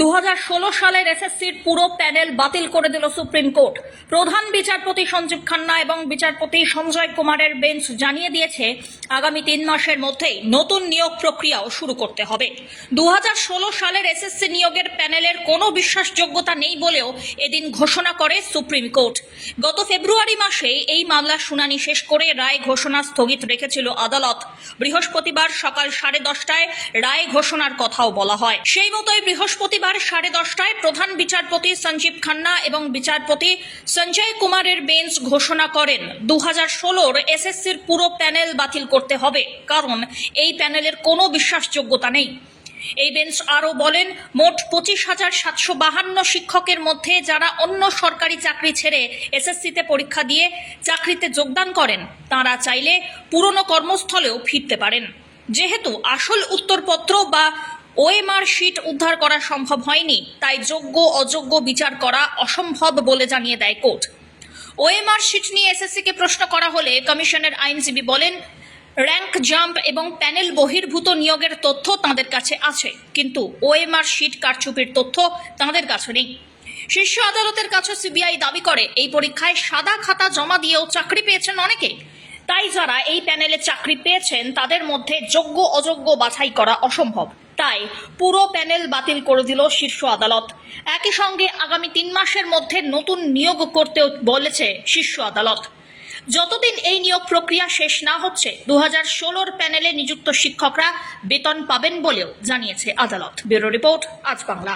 দু হাজার ষোলো সালের এসএসসির পুরো প্যানেল বাতিল করে দিল সুপ্রিম কোর্ট। প্রধান বিচারপতি সঞ্জীব খান্না এবং বিচারপতি সঞ্জয় কুমারের বেঞ্চ জানিয়ে দিয়েছে, আগামী তিন মাসের মধ্যেই নতুন নিয়োগ প্রক্রিয়াও শুরু করতে হবে। দু সালের এসএসসি নিয়োগের প্যানেলের কোনো বিশ্বাসযোগ্যতা নেই বলেও এদিন ঘোষণা করে সুপ্রিম কোর্ট। গত ফেব্রুয়ারি মাসে এই মামলার শুনানি শেষ করে রায় ঘোষণা স্থগিত রেখেছিল আদালত। বৃহস্পতিবার সকাল সাড়ে দশটায় রায় ঘোষণার কথাও বলা হয়। সেই মতোই বৃহস্পতিবার সাড়ে দশটায় প্রধান বিচারপতি সঞ্জীব খান্না এবং বিচারপতি সঞ্জয় কুমারের বেঞ্চ ঘোষণা করেন। দু হাজার ষোলোর এসএসসির পুরো প্যানেল বাতিল করতে হবে, কারণ এই প্যানেলের কোনো বিশ্বাসযোগ্যতা নেই। এই বেঞ্চ আরও বলেন, মোট পঁচিশ হাজার সাতশো বাহান্ন শিক্ষকের মধ্যে যারা অন্য সরকারি চাকরি ছেড়ে এসএসসিতে পরীক্ষা দিয়ে চাকরিতে যোগদান করেন, তারা চাইলে পুরনো কর্মস্থলেও ফিরতে পারেন। যেহেতু আসল উত্তরপত্র বা ওএমআর শিট উদ্ধার করা সম্ভব হয়নি, তাই যোগ্য অযোগ্য বিচার করা অসম্ভব বলে জানিয়ে দেয় কোর্ট। ওএমআর শিট নিয়ে এসএসসিকে প্রশ্ন করা হলে কমিশনের আইনজীবী বলেন, র্যাঙ্ক জাম্প এবং প্যানেল বহির্ভূত নিয়োগের তথ্য তাদের কাছে আছে, কিন্তু ওএমআর শিট কারচুপির তথ্য তাদের কাছে নেই। শীর্ষ আদালতের কাছে সিবিআই দাবি করে, এই পরীক্ষায় সাদা খাতা জমা দিয়েও চাকরি পেয়েছেন অনেকে। তাই যারা এই প্যানেলে চাকরি পেয়েছেন, তাদের মধ্যে যোগ্য অযোগ্য বাছাই করা অসম্ভব। তাই পুরো প্যানেল বাতিল করে দিল শীর্ষ আদালত। একই সঙ্গে আগামী তিন মাসের মধ্যে নতুন নিয়োগ করতেও বলেছে শীর্ষ আদালত। যতদিন এই নিয়োগ প্রক্রিয়া শেষ না হচ্ছে দু হাজার ষোলোর প্যানেলে নিযুক্ত শিক্ষকরা বেতন পাবেন বলেও জানিয়েছে আদালত। ব্যুরো রিপোর্ট, আজ বাংলা।